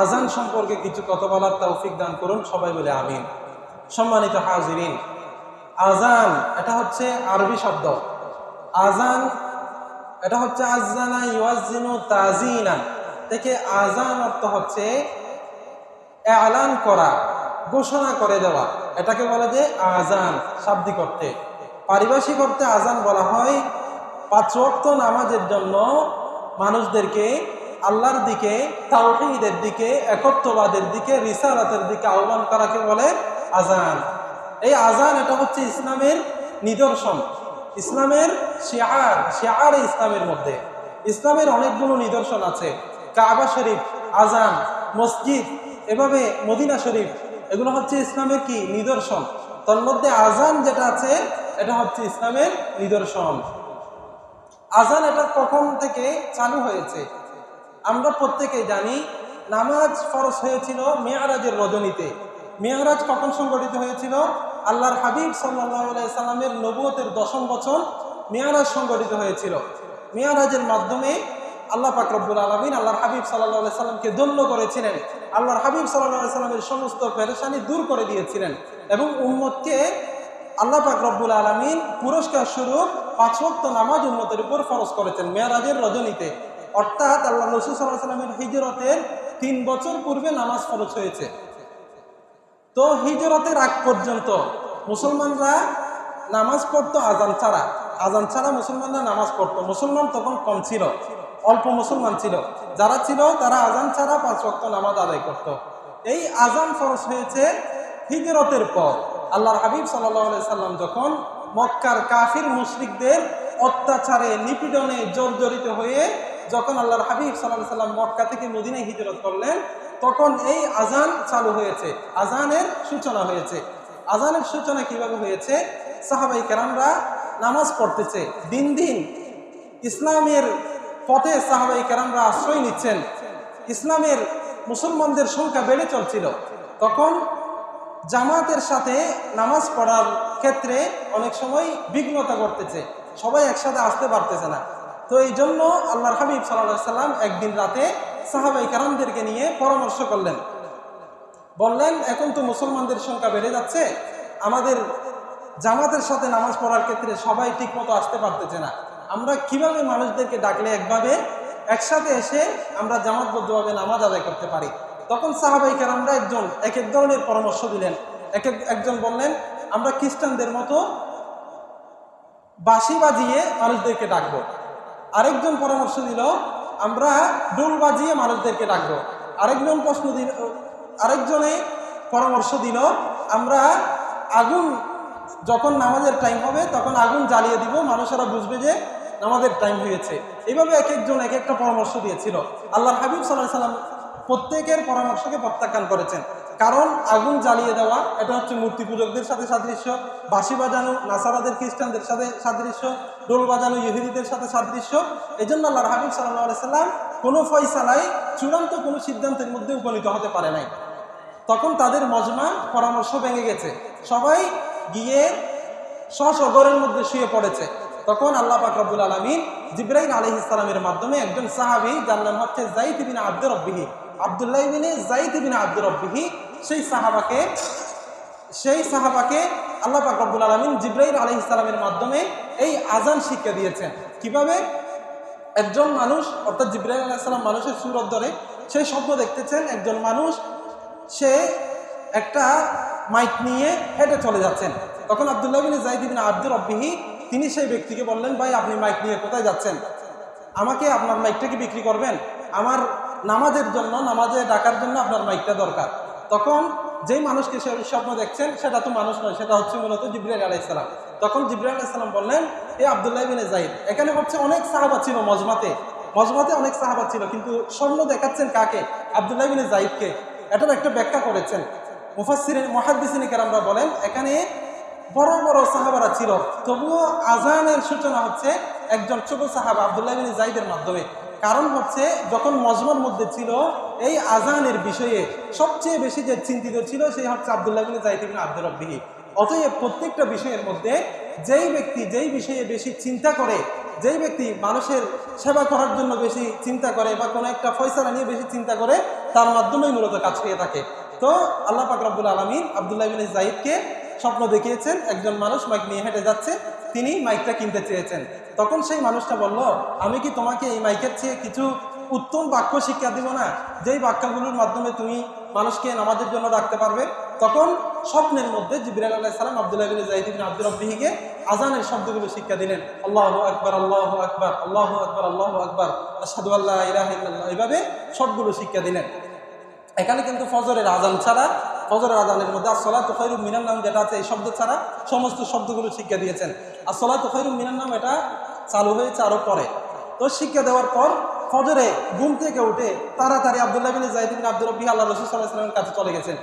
আজান সম্পর্কে কিছু কথা বলার তৌফিক দান করুন, সবাই বলে আমিন। সম্মানিত হাজিরিন, আজান, এটা হচ্ছে আরবি শব্দ। আজান, এটা হচ্ছে আজানা ইউয়াজিনু তাজিনা। থেকে আজান অর্থ হচ্ছে এলান করা, ঘোষণা করে দেওয়া। এটাকে বলে যে আজান, শাব্দিক অর্থে। পারিভাষিক অর্থে আজান বলা হয় পাঁচ ওয়াক্ত নামাজের জন্য মানুষদেরকে আল্লাহর দিকে, তাওহীদের দিকে, একত্ববাদের দিকে, রিসালাতের দিকে আহ্বান করাকে বলে? আজান এই আজান এটা হচ্ছে ইসলামের নিদর্শন। ইসলামের শেয়ার শেয়ার ইসলামের মধ্যে। ইসলামের অনেকগুলো নিদর্শন আছে। কাবা শরীফ আজান মসজিদ, এভাবে মদিনা শরীফ, এগুলো হচ্ছে ইসলামের কি? নিদর্শন। তার মধ্যে আজান যেটা আছে, এটা হচ্ছে ইসলামের নিদর্শন। আজান এটা কখন থেকে চালু হয়েছে। আমরা প্রত্যেকেই জানি নামাজ ফরজ হয়েছিল মেয়ারাজের রজনীতে। মেয়ারাজ কখন সংগঠিত হয়েছিল? আল্লাহর হাবিব সাল্লাহ সাল্লামের নবুয়তের দশম বছর মেয়ারাজ সংগঠিত হয়েছিল। মেয়ারাজের মাধ্যমে আল্লাহ পাকরব্বুল আলমিন আল্লাহর হাবিব সাল্লাহ সাল্লামকে ধন্য করেছিলেন। আল্লাহর হাবিব সাল্লাহ সাল্লামের সমস্ত পেরেশানি দূর করে দিয়েছিলেন এবং উম্মতকে আল্লাহ পাক রব্বুল আলমিন পুরস্কার স্বরূপ পাঁচ নামাজ উন্মতের উপর ফরজ করেছেন মেয়ারাজের রজনীতে। অর্থাৎ আল্লাহ রসুল সাল্লাহ সাল্লামের হিজরতের তিন বছর পূর্বে নামাজ ফরজ হয়েছে। তো হিজরতের আগ পর্যন্ত মুসলমানরা নামাজ পড়তো আজান ছাড়া। আজান ছাড়া মুসলমানরা নামাজ পড়তো। মুসলমান তখন কম ছিল, অল্প মুসলমান ছিল। যারা ছিল তারা আজান ছাড়া পাঁচ ওয়াক্ত নামাজ আদায় করত। এই আজান ফরজ হয়েছে হিজরতের পর। আল্লাহর হাবিব সাল্লাহ সাল্লাম যখন মক্কার কাফির মুশরিকদের অত্যাচারে নিপীড়নে জর্জরিত হয়ে যখন আল্লাহর হাবিব সাল্লাহ সাল্লাম মক্কা থেকে মদিনায় হিজরত করলেন, তখন এই আজান চালু হয়েছে। আজানের সূচনা হয়েছে। আজানের সূচনা কীভাবে হয়েছে? সাহাবাই কেরামরা নামাজ পড়তেছে। দিন দিন ইসলামের পথে সাহাবাই কেরামরা আশ্রয় নিচ্ছেন। ইসলামের মুসলমানদের সংখ্যা বেড়ে চলছিল। তখন জামাতের সাথে নামাজ পড়ার ক্ষেত্রে অনেক সময় বিঘ্নতা ঘটতেছে। সবাই একসাথে আসতে পারতেছে না। তো এই জন্য আল্লাহর হাবিব সাল্লাহ সাল্লাম একদিন রাতে সাহাবাই কারামদেরকে নিয়ে পরামর্শ করলেন। বললেন, এখন তো মুসলমানদের সংখ্যা বেড়ে যাচ্ছে। আমাদের জামাতের সাথে নামাজ পড়ার ক্ষেত্রে সবাই ঠিকমতো আসতে পারতেছে না। আমরা কীভাবে মানুষদেরকে ডাকলে একভাবে একসাথে এসে আমরা জামাতবদ্ধভাবে নামাজ আদায় করতে পারি? তখন সাহাবাই কারামরা একজন, এক এক ধরনের পরামর্শ দিলেন। এক এক, একজন বললেন, আমরা খ্রিস্টানদের মতো বাঁশি বাজিয়ে মানুষদেরকে ডাকবো। আরেকজন পরামর্শ দিল, আমরা ডোল বাজিয়ে মানুষদেরকে ডাকবো। আরেকজন প্রশ্ন দিল, আরেকজনে পরামর্শ দিল, আমরা আগুন, যখন নামাজের টাইম হবে, তখন আগুন জ্বালিয়ে দিব। মানুষেরা বুঝবে যে নামাজের টাইম হয়েছে। এইভাবে এক একজন এক একটা পরামর্শ দিয়েছিল। আল্লাহর হাবিব সাল্লাহ সাল্লাম প্রত্যেকের পরামর্শকে প্রত্যাখ্যান করেছেন। কারণ আগুন জ্বালিয়ে দেওয়া, এটা হচ্ছে মূর্তি পূজকদের সাথে সাদৃশ্য, বাঁশি বাজানো নাসারাদের খ্রিস্টানদের সাথে সাদৃশ্য ডোল বাজানো, ইহুদিদের সাথে সাদৃশ্য এই জন্য আল্লাহর হাবিব সাল্লাহ সাল্লাম কোনো ফয়সালায় চূড়ান্ত কোনো সিদ্ধান্তের মধ্যে উপনীত হতে পারে নাই। তখন তাদের মজমা, পরামর্শ ভেঙে গেছে। সবাই গিয়ে সশগরের মধ্যে শুয়ে পড়েছে। তখন আল্লাহ পাকরবুল আলমিন জিব্রাহিম আলহ ইসলামের মাধ্যমে একজন সাহাবি, যার নাম হচ্ছে জাইদ বিন আব্দুর রব্বিহি। আবদুল্লাহ বিনে জাইদ আব্দুর রব্বিহি সেই সাহাবাকে সেই সাহাবাকে আল্লাহ পাকরবুল আলমিন জিব্রাহিম আলহ ইসলামের মাধ্যমে এই আজান শিক্ষা দিয়েছেন। কীভাবে? একজন মানুষ, অর্থাৎ জিব্রাহিম আলাইসালাম মানুষের সুরত ধরে সেই স্বপ্ন দেখতেছেন একজন মানুষ, সে একটা মাইক নিয়ে হেঁটে চলে যাচ্ছেন। তখন আবদুল্লাহ বিন জাইদ বিন আব্দুর রব্বিহি, তিনি সেই ব্যক্তিকে বললেন, ভাই, আপনি মাইক নিয়ে কোথায় যাচ্ছেন? আমাকে আপনার মাইকটাকে বিক্রি করবেন? আমার নামাজের জন্য, নামাজে ডাকার জন্য আপনার মাইকটা দরকার। তখন যেই মানুষকে সে স্বপ্ন দেখছেন, সেটা তো মানুষ নয়, সেটা হচ্ছে মূলত জিব্রাইল আলাইসালাম তখন জিব্রাইল আলাইসালাম বললেন, এ আবদুল্লাহ বিন জাইদ এখানে হচ্ছে অনেক সাহাবা ছিল মজমাতে। মজমাতে অনেক সাহাবা ছিল, কিন্তু স্বপ্ন দেখাচ্ছেন কাকে? আবদুল্লাহ বিন জাহিদকে এটার একটা ব্যাখ্যা করেছেন। মুফাসির মহাদ্দিসিনী কেরামরা বলেন, এখানে বড় বড় সাহাবারা ছিল। তবুও আজানের সূচনা হচ্ছে একজন ছোট সাহাবা আবদুল্লাহ বিন জাইদের মাধ্যমে। কারণ হচ্ছে, যখন মজমার মধ্যে ছিল, এই আজানের বিষয়ে সবচেয়ে বেশি যে চিন্তিত ছিল, সেই হচ্ছে আবদুল্লাহ বিন জাইদ বিন আব্দুর অতএব প্রত্যেকটা বিষয়ের মধ্যে যেই ব্যক্তি যেই বিষয়ে বেশি চিন্তা করে, যেই ব্যক্তি মানুষের সেবা করার জন্য বেশি চিন্তা করে বা কোনো একটা ফয়সালা নিয়ে বেশি চিন্তা করে, তার মাধ্যমেই মূলত কাজ পেয়ে থাকে। তো আল্লাহ পাক রব্বুল আলমিন আবদুল্লাহ বিন জাহিদকে স্বপ্ন দেখিয়েছেন, একজন মানুষ মাইক নিয়ে হেঁটে যাচ্ছে, তিনি মাইকটা কিনতে চেয়েছেন। তখন সেই মানুষটা বলল, আমি কি তোমাকে এই মাইকের চেয়ে কিছু উত্তম বাক্য শিক্ষা দিব না? যেই বাক্যগুলোর মাধ্যমে তুমি মানুষকে নামাজের জন্য ডাকতে পারবে? তখন স্বপ্নের মধ্যে জিবির সালাম আবদুল্লাহ বিন জাহিদ বিন আব্দুল রব্বিহিকে আজানের শব্দগুলো শিক্ষা দিলেন। আল্লাহ আকবর আল্লাহ আকবর আল্লাহ আকবর আল্লাহ আকবর আসাদু আল্লাহ ইল্লাল্লাহ এইভাবে সবগুলো শিক্ষা দিলেন। এখানে কিন্তু ফজরের আজান ছাড়া, ফজরের আজানের মধ্যে আসলা তোফাইরুল মিনার নাম যেটা আছে, এই শব্দ ছাড়া সমস্ত শব্দগুলো শিক্ষা দিয়েছেন। আসলা তোফাইরুল মিনার নাম, এটা চালু হয়েছে আরও পরে। তো শিক্ষা দেওয়ার পর ফজরে ঘুম থেকে উঠে তাড়াতাড়ি আবদুল্লাহ বিন জাহিদিন আব্দুল রব্বি আল্লাহ রসুল সাল্লাহ সাল্লামের কাছে চলে গেছেন।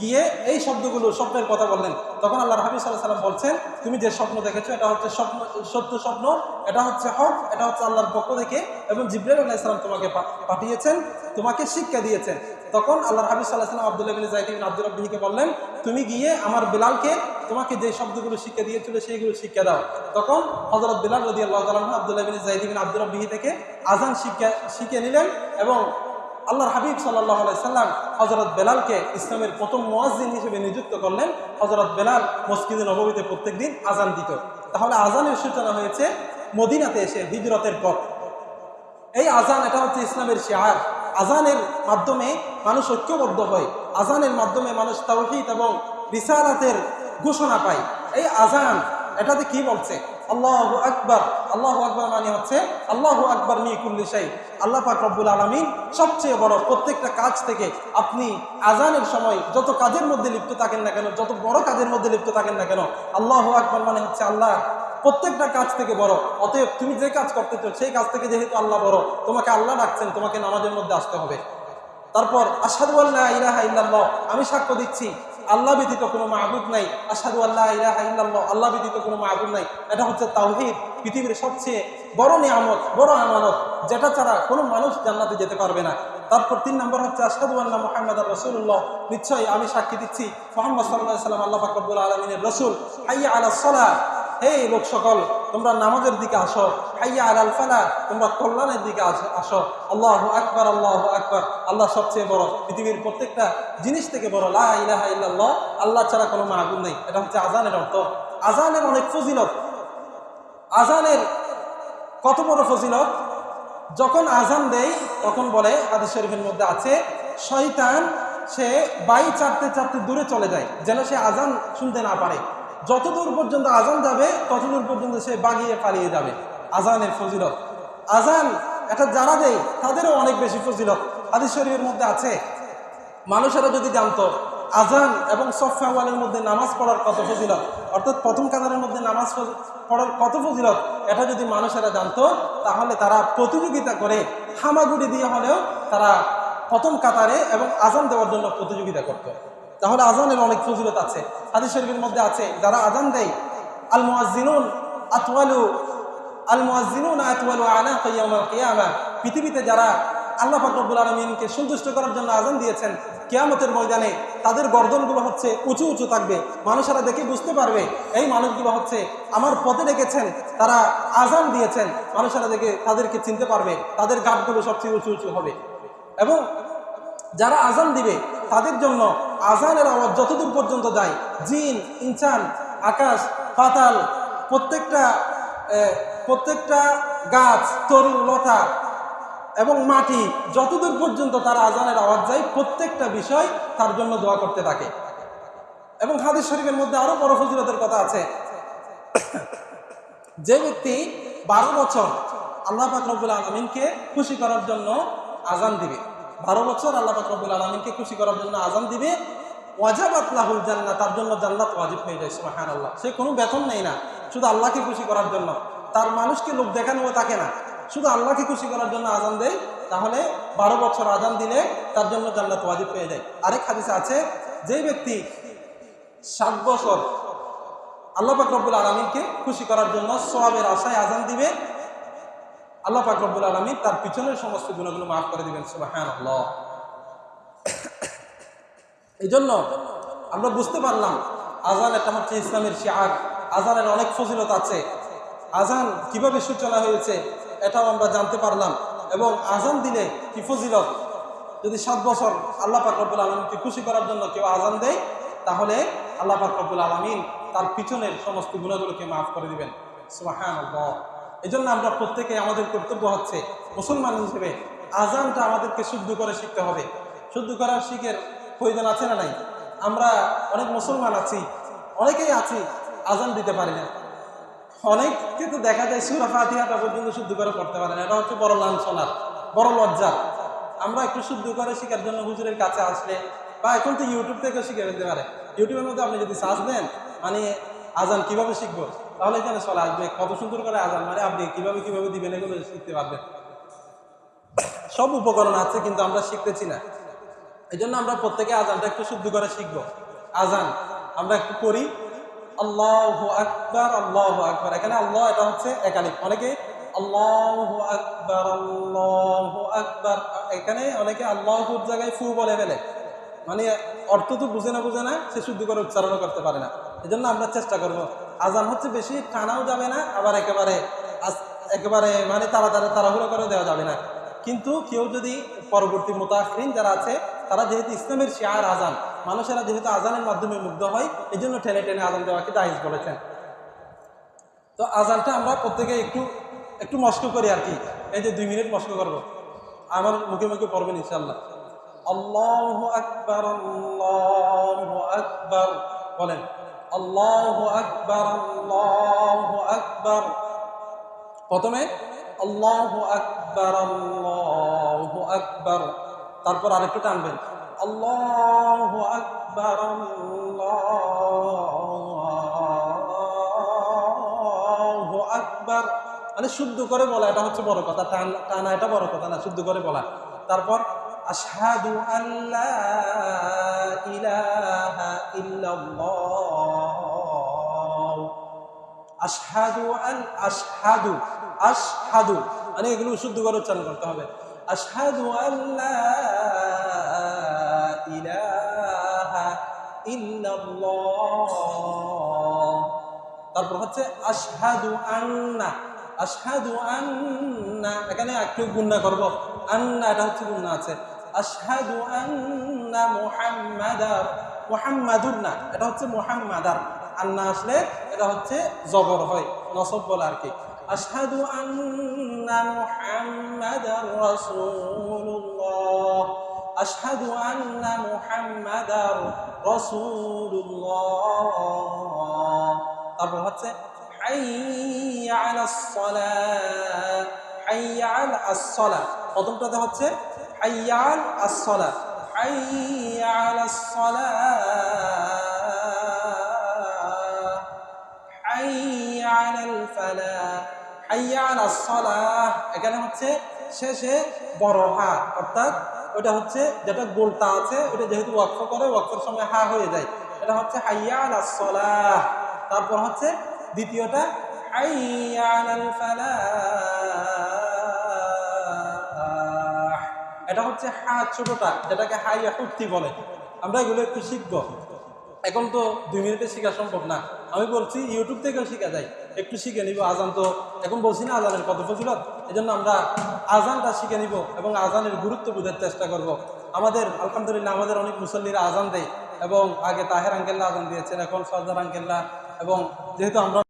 গিয়ে এই শব্দগুলো স্বপ্নের কথা বললেন। তখন আল্লাহ হাবিব সাল্লাহ সাল্লাম বলছেন, তুমি যে স্বপ্ন দেখেছ, এটা হচ্ছে স্বপ্ন, সত্য স্বপ্ন, এটা হচ্ছে হক, এটা হচ্ছে আল্লাহর পক্ষ থেকে এবং জিব্রাইল আল্লাহ ইসলাম তোমাকে পাঠিয়েছেন, তোমাকে শিক্ষা দিয়েছেন। তখন আল্লাহ হাবিব সাল্লাহ সাল্লাম আবদুল্লাহ বিন জাহিদিন আব্দুল রব্বিকে বললেন, তুমি গিয়ে আমার বিলালকে তোমাকে যে শব্দগুলো শিক্ষা দিয়েছিল, সেইগুলো শিক্ষা দাও। তখন হজরত বিলাল রদি আল্লাহ তালাহ আবদুল্লাহ বিন জাহিদিন আব্দুল রব্বিহি থেকে আজান শিক্ষা শিখে নিলেন এবং আল্লাহর হাবিব সাল্লাহ সাল্লাম হজরত বেলালকে ইসলামের প্রথম মোয়াজিন হিসেবে নিযুক্ত করলেন। হজরত বেলাল মসজিদে নবমীতে প্রত্যেক দিন আজান দিত। তাহলে আজানের সূচনা হয়েছে মদিনাতে এসে হিজরতের পর। এই আজান এটা হচ্ছে ইসলামের শেয়ার। আজানের মাধ্যমে মানুষ ঐক্যবদ্ধ হয়। আজানের মাধ্যমে মানুষ তাওহিদ এবং রিসালাতের ঘোষণা পাই এই আজান, এটাতে কি বলছে? আল্লাহ আকবর আল্লাহ আকবর মানে হচ্ছে আল্লাহ আকবর মি কুল্লিশাই আল্লাহ পাক রব্বুল আলমিন সবচেয়ে বড় প্রত্যেকটা কাজ থেকে আপনি আজানের সময় যত কাজের মধ্যে লিপ্ত থাকেন না কেন, যত বড় কাজের মধ্যে লিপ্ত থাকেন না কেন, আল্লাহ আকবর মানে হচ্ছে আল্লাহ প্রত্যেকটা কাজ থেকে বড়। অতএব তুমি যে কাজ করতেছো সেই কাজ থেকে যেহেতু আল্লাহ বড়, তোমাকে আল্লাহ ডাকছেন, তোমাকে নামাজের মধ্যে আসতে হবে। তারপর আসাদু আল্লাহ ইলাহা ইল্লাল্লাহ, আমি সাক্ষ্য দিচ্ছি আল্লাহ ব্যতীত কোনো মাহবুদ নাই। আসাদু আল্লাহ ইলাহা ইল্লাল্লাহ, আল্লাহ ব্যতীত কোনো মাহবুদ নাই। এটা হচ্ছে তাহিদ পৃথিবীর সবচেয়ে বড় নিয়ামত, বড় আমানত, যেটা ছাড়া কোনো মানুষ জান্নাতে যেতে পারবে না। তারপর তিন নম্বর হচ্ছে আসাদু আল্লাহ মোহাম্মদ রসুল্লাহ নিশ্চয়ই আমি সাক্ষী দিচ্ছি, মোহাম্মদ সাল্লাহ সাল্লাম আল্লাহ ফাকবুল আলমিনের রসুল। আইয়া আলা সলা হে লোক সকল, তোমরা নামাজের দিকে আসো। হাইয়া আল ফালা, তোমরা কল্যাণের দিকে আসো আল্লাহ আকবার আল্লাহ আকবার। আল্লাহ সবচেয়ে বড়, পৃথিবীর প্রত্যেকটা জিনিস থেকে বড়। লা ইলাহা ইল্লাল্লাহ, আল্লাহ ছাড়া কোনো মাহবুব নেই। এটা হচ্ছে আজানের অর্থ। আজানের অনেক ফজিলত। আজানের কত বড় ফজিলত? যখন আজান দেয়, তখন বলে আদি শরীফের মধ্যে আছে, শয়তান সে বাই চারতে চারতে দূরে চলে যায়, যেন সে আজান শুনতে না পারে। যতদূর পর্যন্ত আজান যাবে, ততদূর পর্যন্ত সে বাগিয়ে পালিয়ে যাবে। আজানের ফজিলত। আজান এটা যারা দেয়, তাদেরও অনেক বেশি ফজিলত। হাদিস শরীফের মধ্যে আছে, মানুষেরা যদি জানতো, আজান এবং সফাওয়ালের মধ্যে নামাজ পড়ার কত ফজিলত, অর্থাৎ প্রথম কাতারের মধ্যে নামাজ পড়ার কত ফজিলত, এটা যদি মানুষেরা জানতো, তাহলে তারা প্রতিযোগিতা করে হামাগুড়ি দিয়ে হলেও তারা প্রথম কাতারে এবং আজান দেওয়ার জন্য প্রতিযোগিতা করত। তাহলে আজানের অনেক ফজিলত আছে, হাদিস শরীফের মধ্যে আছে, যারা আজান দেয় আল মুয়াজ্জিনুন আতওয়ালু আল মুয়াজ্জিনুন আতওয়ালু আনাক ইয়াউমাল কিয়ামা, পৃথিবীতে যারা আল্লাহ ফাকরুল আলমিনকে সন্তুষ্ট করার জন্য আজান দিয়েছেন, কেয়ামতের ময়দানে তাদের গর্দনগুলো হচ্ছে উঁচু উঁচু থাকবে, মানুষেরা দেখে বুঝতে পারবে, এই মানুষগুলো হচ্ছে আমার পথে রেখেছেন, তারা আজান দিয়েছেন, মানুষেরা দেখে তাদেরকে চিনতে পারবে, তাদের গাঠগুলো সবচেয়ে উঁচু উঁচু হবে। এবং যারা আজান দিবে তাদের জন্য আজানের আওয়াজ যতদূর পর্যন্ত যায়, জিন, ইনসান, আকাশ, পাতাল, প্রত্যেকটা প্রত্যেকটা গাছ তরু লতা এবং মাটি, যতদূর পর্যন্ত তার আজানের আওয়াজ যায়, প্রত্যেকটা বিষয় তার জন্য দোয়া করতে থাকে। এবং হাদিস শরীফের মধ্যে আরও বড় ফজিলতের কথা আছে। যে ব্যক্তি বারো বছর আল্লাহ পাকরবুল আলমিনকে খুশি করার জন্য আজান দিবে বারো বছর আল্লাহ পাকরবুল আলমিনকে খুশি করার জন্য আজান দিবে। ওয়াজাবাত লাহুল জান্নাত তার জন্য জান্নাত ওয়াজিব হয়ে যায় সুবহান আল্লাহ সে কোনো বেতন নেই না, শুধু আল্লাহকে খুশি করার জন্য। তার মানুষকে লোক দেখানো থাকে না। শুধু আল্লাহকে খুশি করার জন্য আজান দেয়, তাহলে বারো বছর আজান দিলে তার জন্য জান্নাত ওয়াজিব হয়ে যায়। আরেক হাদিসে আছে, যে ব্যক্তি সাত বছর আল্লাহ পাক রব্বুল আলমিনকে খুশি করার জন্য সোয়াবের আশায় আজান দিবে আল্লাহ পাক রব্বুল আলমিন তার পিছনের সমস্ত গুণগুলো মাফ করে দিবেন সুবাহান আল্লাহ এই জন্য আমরা বুঝতে পারলাম, আজান এটা হচ্ছে ইসলামের শিয়ার, আজানের অনেক ফজিলত আছে। আজান কীভাবে সূচনা হয়েছে, এটাও আমরা জানতে পারলাম। এবং আজান দিলে কি ফজিলত? যদি সাত বছর আল্লাহ পাকরবুল আলমীকে খুশি করার জন্য কেউ আজান দেয়, তাহলে আল্লাহ পাকরবুল আলমিন তার পিছনের সমস্ত গুণাগুলোকে মাফ করে দিবেন সুবাহান এই জন্য আমরা প্রত্যেকে আমাদের কর্তব্য হচ্ছে মুসলমান হিসেবে আজানটা আমাদেরকে শুদ্ধ করে শিখতে হবে। শুদ্ধ করার শিখের প্রয়োজন আছে না নাই? আমরা অনেক মুসলমান আছি, অনেকেই আছি, আজান দিতে পারি না। অনেক কিন্তু দেখা যায় সুরা ফাতিহাটা পর্যন্ত শুদ্ধ করে পড়তে পারে না। এটা হচ্ছে বড় লাঞ্ছনার বড় লজ্জা। আমরা একটু শুদ্ধ করে শেখার জন্য হুজুরের কাছে আসলে বা এখন তো ইউটিউব থেকেও শিখে ফেলতে পারে। ইউটিউবের মধ্যে আপনি যদি সার্চ দেন মানে আজান কীভাবে শিখব? তাহলে এখানে চলে আসবে। কত সুন্দর করে আজান মানে আপনি কীভাবে কীভাবে দিবেন এগুলো শিখতে পারবেন। সব উপকরণ আছে, কিন্তু আমরা শিখতেছি না। এই জন্য আমরা প্রত্যেকে আজানটা একটু শুদ্ধ করে শিখব। আজান আমরা একটু করি আল্লাহ আকবার আল্লাহ আকবার। এখানে আল্লাহ এটা হচ্ছে একালিক। অনেকে আল্লাহ আকবার আল্লাহ আকবার। এখানে অনেকে আল্লাহর জায়গায় ফু বলে ফেলে। মানে অর্থ তো বুঝে না বুঝে না, সে শুদ্ধ করে উচ্চারণ করতে পারে না। এই জন্য আমরা চেষ্টা করব। আজান হচ্ছে বেশি, টানাও যাবে না, আবার একেবারে একেবারে মানে তাড়াতাড়ি তাড়াহুড়ো করে দেওয়া যাবে না। কিন্তু কেউ যদি পরবর্তী মোতাফরিন যারা আছে, তারা যেহেতু ইসলামের শেয়ার আজান, মানুষেরা যেহেতু আজানের মাধ্যমে মুগ্ধ হয় এই জন্য টেনে টেনে আজান দেওয়াকে দায়িজ বলেছেন। তো আজানটা আমরা প্রত্যেকে একটু একটু মস্ক করি আর কি। এই যে দুই মিনিট মস্ক করব। আমার মুখে মুখে পড়বেন ইনশাল্লাহ আল্লাহ আকবর আল্লাহ আকবর। বলেন। আল্লাহ আকবর আল্লাহ আকবর। প্রথমে, আল্লাহ আকবর আল্লাহ আকবর। তারপর আরেকটু টানবেন। আল্লাহ আকবর আল্লাহ আকবর। মানে শুদ্ধ করে বলা, এটা হচ্ছে বড় কথা। টান এটা বড় কথা না, শুদ্ধ করে বলা। তারপর, আশহাদু আল্লা ইলাহা ইল্লাল্লাহ। আশহাদু আল আশহাদু আশহাদু। মানে এগুলো শুদ্ধ করে উচ্চারণ করতে হবে। আশহাদু আল্লা ইলাহা তারপর হচ্ছে আশহাদু আন্না আশহাদু আন্না। এখানে একটু গুন্না করব? আন্না, এটা হচ্ছে গুন্না আছে। আশহাদু আন্না মুহাম্মাদার মুহাম্মাদুর না এটা হচ্ছে মুহাম্মাদার। আন্না আসলে এটা হচ্ছে জবর হয়, নসব বলে আর কি। আশহাদু আন্না মুহাম্মাদার রাসূলুল্লাহ। আশহাদু আন্না মুহাম্মাদার রাসূলুল্লাহ। তারপর হচ্ছে, হাইয়া আলাস সালাহ হাইয়া প্রথমটাতে হচ্ছে, হাইয়া আলাস সালাহ হাইয়া এখানে হচ্ছে শেষে বড় হা অর্থাৎ ওটা হচ্ছে যেটা গোলটা আছে ওটা যেহেতু ওয়াকফ করে, ওয়াকফের সময় হা হয়ে যায়। এটা হচ্ছে হাইয়া আলাস তারপর হচ্ছে দ্বিতীয়টা এটা হচ্ছে হা ছোটটা, যেটাকে হাইয়া হুক্তি বলে। আমরা এগুলো একটু শিখব। এখন তো দুই মিনিটে শেখা সম্ভব না। আমি বলছি, ইউটিউব থেকেও শেখা যায়। একটু শিখে নিব, আজান তো এখন বলছি না আজানের কত ফজিলত? এই জন্য আমরা আজানটা শিখে নিব এবং আজানের গুরুত্ব বোঝার চেষ্টা করব। আমাদের, আলহামদুলিল্লাহ আমাদের অনেক মুসল্লিরা আজান দেয় এবং আগে তাহের আঙ্কেল্লা আজান দিয়েছেন, এখন সর্দার আঙ্কেল্লা এবং যেহেতু আমরা